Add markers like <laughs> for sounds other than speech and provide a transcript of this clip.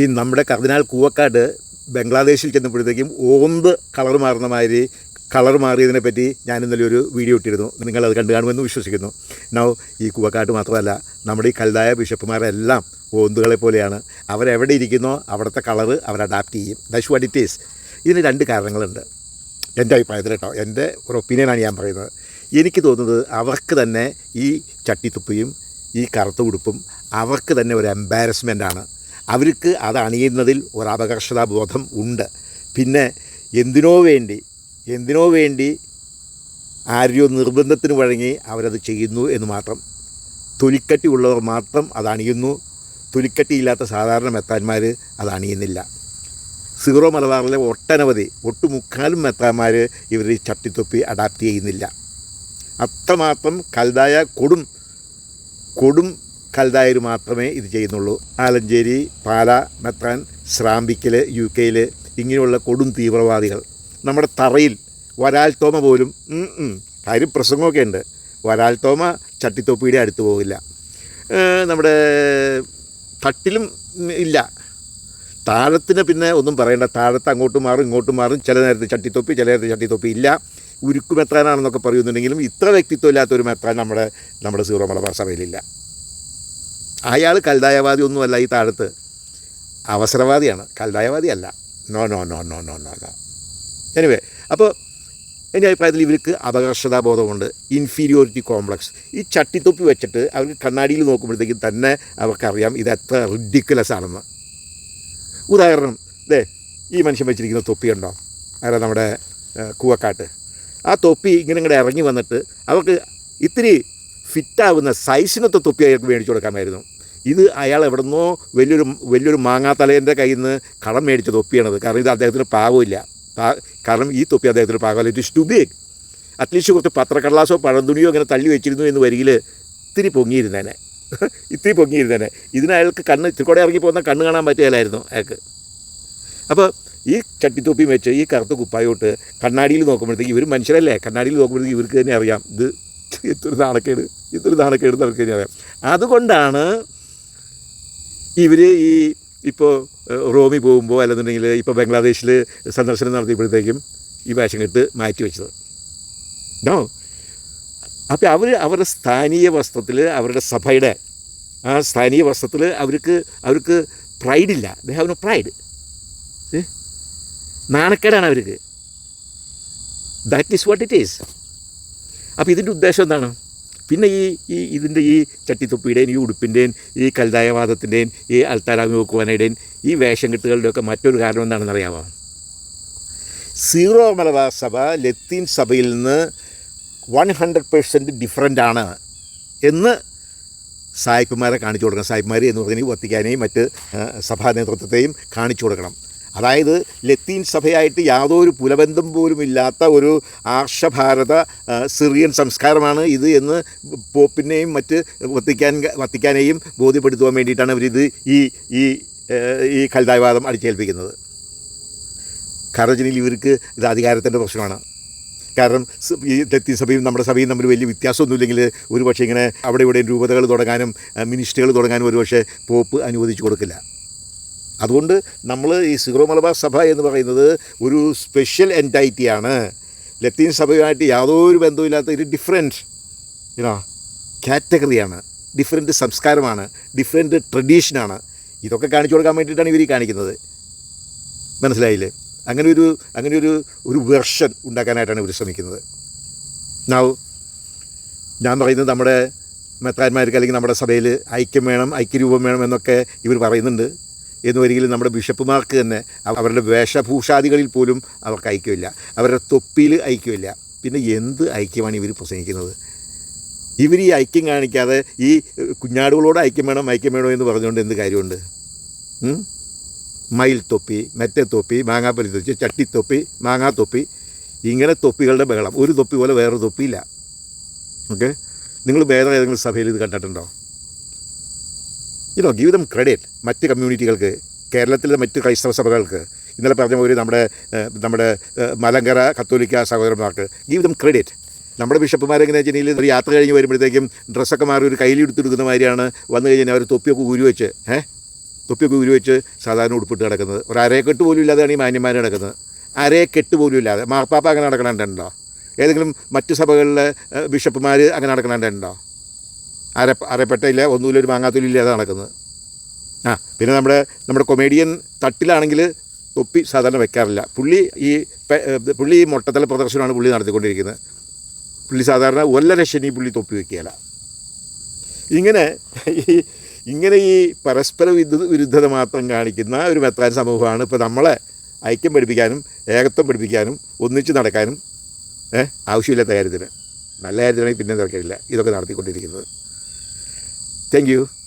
ഈ നമ്മുടെ കർദിനാൾ കൂവക്കാട് ബംഗ്ലാദേശിൽ ചെന്നപ്പോഴത്തേക്കും ഓന്ത് കളർ മാറുന്ന മാതിരി കളർ മാറിയതിനെ പറ്റി ഞാൻ ഇന്നലെ ഒരു വീഡിയോ ഇട്ടിരുന്നു. നിങ്ങളത് കണ്ടു കാണുമെന്ന് വിശ്വസിക്കുന്നു. നൗ ഈ കൂവക്കാട്ട് മാത്രമല്ല നമ്മുടെ ഈ കൽതായ ബിഷപ്പുമാരെല്ലാം ഓന്തുകളെ പോലെയാണ്. അവരെവിടെ ഇരിക്കുന്നോ അവിടുത്തെ കളറ് അവർ അഡാപ്റ്റ് ചെയ്യും. ദാറ്റ് വാട്ട് ഇതിന് രണ്ട് കാരണങ്ങളുണ്ട്. എന്റെ അഭിപ്രായത്തിൽ കേട്ടോ. എന്റെ ഒരു ഒപ്പീനിയനാണ് ഞാൻ പറയുന്നത്. എനിക്ക് തോന്നുന്നത് അവർക്ക് തന്നെ ഈ ചട്ടിത്തുപ്പിയും ഈ കറുത്ത ഉടുപ്പും അവർക്ക് തന്നെ ഒരു എംബാരസ്മെന്റാണ് അവർക്ക് അത് അണിയുന്നതിൽ ഒരു അപകർഷതാബോധം ഉണ്ട്. പിന്നെ എന്തിനോ വേണ്ടി എന്തിനോ വേണ്ടി ആരെയോ നിർബന്ധത്തിന് വഴങ്ങി അവരത് ചെയ്യുന്നു എന്ന് മാത്രം. തൊലിക്കട്ടി ഉള്ളവർ മാത്രം അത് അണിയുന്നു. തൊലിക്കട്ടിയില്ലാത്ത സാധാരണ മെത്താന്മാർ അത് അണിയുന്നില്ല. സീറോ മലബാറിലെ ഒട്ടനവധി ഒട്ടുമുക്കാലും മെത്താന്മാർ ഇവർ ഈ ചട്ടിത്തൊപ്പി അഡാപ്റ്റ് ചെയ്യുന്നില്ല. അത്രമാത്രം കൽതായ കൊടും കൊടും കൽതായർ മാത്രമേ ഇത് ചെയ്യുന്നുള്ളൂ. ആലഞ്ചേരി പാല മെത്താൻ ശ്രാമ്പിക്കൽ യു കെയിൽ ഇങ്ങനെയുള്ള കൊടും തീവ്രവാദികൾ. നമ്മുടെ തറയിൽ വരാൽത്തോമ തോമ പോലും കാര്യം പ്രസംഗമൊക്കെ ഉണ്ട്. വരാൽത്തോമ തോമ ചട്ടിത്തൊപ്പിയുടെ അടുത്ത് പോകില്ല. നമ്മുടെ തട്ടിലും ഇല്ല. താഴത്തിന് പിന്നെ ഒന്നും പറയണ്ട. താഴത്ത് അങ്ങോട്ട് മാറും ഇങ്ങോട്ട് മാറും. ചില നേരത്ത് ചട്ടിത്തൊപ്പി ചില നേരത്ത് ചട്ടിത്തൊപ്പി ഇല്ല. ഉരുക്കുമെത്താനാണെന്നൊക്കെ പറയുന്നുണ്ടെങ്കിലും ഇത്ര വ്യക്തിത്വം ഇല്ലാത്തൊരു മെത്താൻ നമ്മുടെ നമ്മുടെ സീറോ മലബാർ സഭയിലില്ല. അയാൾ കൽതായവാദി ഒന്നുമല്ല ഈ താഴത്ത്. അവസരവാദിയാണ്. കൽതായവാദി അല്ല. No no no no no no no anyway അപ്പോൾ എന്റെ അഭിപ്രായത്തിൽ ഇവർക്ക് അപകർഷതാബോധമുണ്ട്. ഇൻഫീരിയോറിറ്റി കോംപ്ലക്സ് ഈ ചട്ടിത്തൊപ്പി വെച്ചിട്ട് അവർ കണ്ണാടിയിൽ നോക്കുമ്പോഴത്തേക്കും തന്നെ അവർക്കറിയാം ഇത് എത്ര റിഡിക്കുലസ് ആണെന്ന്. ഉദാഹരണം ദേ ഈ മനുഷ്യൻ വെച്ചിരിക്കുന്ന തൊപ്പി ഉണ്ടോ അതായത് നമ്മുടെ കൂവക്കാട്ട്. ആ തൊപ്പി ഇങ്ങനെ ഇങ്ങോട്ട് ഇറങ്ങി വന്നിട്ട് അവർക്ക് ഇത്തിരി ഫിറ്റാവുന്ന സൈസിനത്തെ തൊപ്പി അയാൾക്ക് മേടിച്ചു കൊടുക്കാമായിരുന്നു. ഇത് അയാൾ എവിടുന്നോ വലിയൊരു വലിയൊരു മാങ്ങാത്തലേന്റെ കയ്യിൽ നിന്ന് കടം മേടിച്ച തൊപ്പിയാണത്. കാരണം ഇത് അദ്ദേഹത്തിന് പാവമില്ല. പാ കാരണം ഈ തൊപ്പി അദ്ദേഹത്തിന് പാകമല്ല it is too big at least കുറച്ച് പത്രക്കടലാസോ പഴന്തുണിയോ അങ്ങനെ തള്ളി വെച്ചിരുന്നു എന്ന് വരികിൽ ഇത്തിരി പൊങ്ങിയിരുന്നേനെ. <laughs> ഇത്തിരി പൊങ്ങിയിരുന്നേനെ. ഇതിന് അയാൾക്ക് കണ്ണ് ഇത്തിരി കൂടെ ഇറങ്ങി പോകുന്ന കണ്ണ് കാണാൻ പറ്റിയാലായിരുന്നു അയാൾക്ക്. അപ്പോൾ ഈ ചട്ടിത്തൊപ്പിയും വെച്ച് ഈ കറുത്ത കുപ്പായോട്ട് കണ്ണാടിയിൽ നോക്കുമ്പോഴത്തേക്ക് ഇവർ മനുഷ്യരല്ലേ? കണ്ണാടിയിൽ നോക്കുമ്പോഴത്തേക്ക് ഇവർക്ക് തന്നെ അറിയാം. ഇത് ഇത്ര നാണക്കേട് ഇത്തൊരു നാണക്കേട് തന്നെ അറിയാം അതുകൊണ്ടാണ് ഇവർ ഈ ഇപ്പോൾ റോമിൽ പോകുമ്പോൾ അല്ലെന്നുണ്ടെങ്കിൽ ഇപ്പോൾ ബംഗ്ലാദേശിൽ സന്ദർശനം നടത്തിയപ്പോഴത്തേക്കും ഈ വേഷം കെട്ട് മാറ്റി വെച്ചത്. നോ അപ്പോൾ അവർ അവരുടെ സ്ഥാനീയ വസ്ത്രത്തിൽ അവരുടെ സഭയുടെ ആ സ്ഥാനീയ വസ്ത്രത്തിൽ അവർക്ക് അവർക്ക് പ്രൈഡില്ല ദേ ഹാവ് നോ പ്രൈഡ് നാണക്കേടാണ് അവർക്ക്. That is what it is അപ്പോൾ ഇതിന്റെ ഉദ്ദേശം എന്താണ്? പിന്നെ ഈ ഈ ഇതിന്റെ ഈ ചട്ടിത്തൊപ്പിയുടെയും ഈ ഉടുപ്പിന്റെയും ഈ കൽതായവാദത്തിന്റെയും ഈ അൽത്താരാമി വെക്കുവാനയുടെയും ഈ വേഷം കെട്ടുകളുടെയൊക്കെ മറ്റൊരു കാരണം എന്താണെന്ന് അറിയാമോ? സീറോ മലബാർ സഭ ലത്തീൻ സഭയിൽ നിന്ന് വൺ ഹൺഡ്രഡ് പേഴ്സന്റ് ഡിഫറന്റ് ആണ് എന്ന് സായിപ്പുമാരെ കാണിച്ചു കൊടുക്കണം. സായിപ്പുമാർ എന്ന് പറഞ്ഞാൽ വത്തിക്കാനെയും മറ്റ് സഭാ നേതൃത്വത്തെയും കാണിച്ചു കൊടുക്കണം. അതായത് ലത്തീൻ സഭയായിട്ട് യാതൊരു പുലബന്ധം പോലുമില്ലാത്ത ഒരു ആർഷഭാരത സിറിയൻ സംസ്കാരമാണ് ഇത് എന്ന് പോപ്പിനെയും മറ്റ് വത്തിക്കാൻ വത്തിക്കാനെയും ബോധ്യപ്പെടുത്തുവാൻ വേണ്ടിയിട്ടാണ് അവരിത് ഈ ഈ ഈ കൽതായവാദം അടിച്ചേൽപ്പിക്കുന്നത്. കറജിനിൽ ഇവർക്ക് ഇത് അധികാരത്തിന്റെ പ്രശ്നമാണ്. കാരണം ഈ ലത്തീൻ സഭയും നമ്മുടെ സഭയും തമ്മിൽ വലിയ വ്യത്യാസമൊന്നുമില്ലെങ്കിൽ ഒരുപക്ഷെ ഇങ്ങനെ അവിടെ ഇവിടെയും രൂപതകൾ തുടങ്ങാനും മിനിസ്റ്ററുകൾ തുടങ്ങാനും ഒരുപക്ഷെ പോപ്പ് അനുവദിച്ചു കൊടുക്കില്ല. അതുകൊണ്ട് നമ്മൾ ഈ സീറോ മലബാർ സഭ എന്ന് പറയുന്നത് ഒരു സ്പെഷ്യൽ എന്റൈറ്റിയാണ് ലത്തീൻ സഭയുമായിട്ട് യാതൊരു ബന്ധവുമില്ലാത്ത ഒരു ഡിഫറെന്റ് ഇതാ കാറ്റഗറിയാണ് ഡിഫറെന്റ് സംസ്കാരമാണ്. ഡിഫറെന്റ് ട്രഡീഷനാണ് ഇതൊക്കെ കാണിച്ചു കൊടുക്കാൻ വേണ്ടിയിട്ടാണ് ഇവർ കാണിക്കുന്നത്. മനസ്സിലായില്ലേ? അങ്ങനെ ഒരു അങ്ങനെ ഒരു ഒരു വെർഷൻ ഉണ്ടാക്കാനായിട്ടാണ് ഇവർ ശ്രമിക്കുന്നത്. നാവ് ഞാൻ പറയുന്നത് നമ്മുടെ മെത്രാന്മാർക്ക് അല്ലെങ്കിൽ നമ്മുടെ സഭയിൽ ഐക്യം വേണം ഐക്യരൂപം വേണം എന്നൊക്കെ ഇവർ പറയുന്നുണ്ട്. എന്ന് വരികിൽ നമ്മുടെ ബിഷപ്പുമാർക്ക് തന്നെ അവരുടെ വേഷഭൂഷാദികളിൽ പോലും അവർക്ക് ഐക്യമില്ല. അവരുടെ തൊപ്പിയിൽ ഐക്യമില്ല. പിന്നെ എന്ത് ഐക്യമാണ് ഇവർ പ്രസംഗിക്കുന്നത്? ഇവർ ഈ ഐക്യം കാണിക്കാതെ ഈ കുഞ്ഞാടുകളോട് ഐക്യം വേണം ഐക്യം വേണോ എന്ന് പറഞ്ഞുകൊണ്ട് എന്ത് കാര്യമുണ്ട്? മയിൽ തൊപ്പി മെറ്റ തൊപ്പി മാങ്ങാപ്പലി തൊപ്പി ചട്ടിത്തൊപ്പി മാങ്ങാത്തൊപ്പി ഇങ്ങനെ തൊപ്പികളുടെ ബഹളം. ഒരു തൊപ്പി പോലെ വേറൊരു തൊപ്പിയില്ല. ഓക്കെ? നിങ്ങൾ വേറെ ഏതെങ്കിലും സഭയിൽ ഇത് കണ്ടിട്ടുണ്ടോ? യുനോ ഗീവ് ദം ക്രെഡിറ്റ് മറ്റ് കമ്മ്യൂണിറ്റികൾക്ക് കേരളത്തിലെ മറ്റ് ക്രൈസ്തവ സഭകൾക്ക്. ഇന്നലെ പറഞ്ഞ ഒരു നമ്മുടെ നമ്മുടെ മലങ്കര കത്തോലിക്ക സഹോദരന്മാർക്ക് ഗീവ് ദം ക്രെഡിറ്റ് നമ്മുടെ ബിഷപ്പുമാരെ എങ്ങനെ വെച്ചിട്ടുണ്ടെങ്കിൽ ഒരു യാത്ര കഴിഞ്ഞ് വരുമ്പോഴത്തേക്കും ഡ്രസ്സൊക്കെ മാറി ഒരു കയ്യിൽ എടുത്തെടുക്കുന്ന മാതിരിയാണ് വന്നു കഴിഞ്ഞാൽ അവർ തൊപ്പിയൊക്കെ ഊരി വെച്ച് ഏഹ് തൊപ്പിയൊക്കെ ഊരി വെച്ച് സാധാരണ ഉടുപ്പിട്ട് കിടക്കുന്നത് ഒരു അരയെക്കെട്ട് പോലും ഇല്ലാതെയാണ് ഈ മാന്യന്മാർ കിടക്കുന്നത് അരയെക്കെട്ട് പോലും ഇല്ലാതെ. മാർപ്പാപ്പ അങ്ങനെ നടക്കണുണ്ടോ ഏതെങ്കിലും മറ്റു സഭകളിലെ ബിഷപ്പുമാർ അങ്ങനെ നടക്കണുണ്ടോ അര അരപ്പെട്ടയില്ല ഒന്നുമില്ല ഒരു ഇല്ലാതെ നടക്കുന്നത്. ആ പിന്നെ നമ്മുടെ നമ്മുടെ കൊമേഡിയൻ തട്ടിലാണെങ്കിൽ തൊപ്പി സാധാരണ വെക്കാറില്ല. പുള്ളി ഈ പുള്ളി ഈ മൊട്ടത്തല പ്രദർശനമാണ് പുള്ളി നടത്തിക്കൊണ്ടിരിക്കുന്നത്. പുള്ളി സാധാരണ ഒല്ലര ശനി പുള്ളി തൊപ്പി വെക്കുകയില്ല. ഇങ്ങനെ ഈ ഇങ്ങനെ ഈ പരസ്പര വിരുദ്ധ വിരുദ്ധത മാത്രം കാണിക്കുന്ന ഒരു മെത്രാൻ സമൂഹമാണ് ഇപ്പോൾ നമ്മളെ ഐക്യം പഠിപ്പിക്കാനും ഏകത്വം പഠിപ്പിക്കാനും ഒന്നിച്ച് നടക്കാനും ആവശ്യമില്ലാത്ത കാര്യത്തിന്. നല്ല കാര്യത്തിനാണെങ്കിൽ പിന്നെ തിരക്കില്ല ഇതൊക്കെ നടത്തിക്കൊണ്ടിരിക്കുന്നത്. താങ്ക്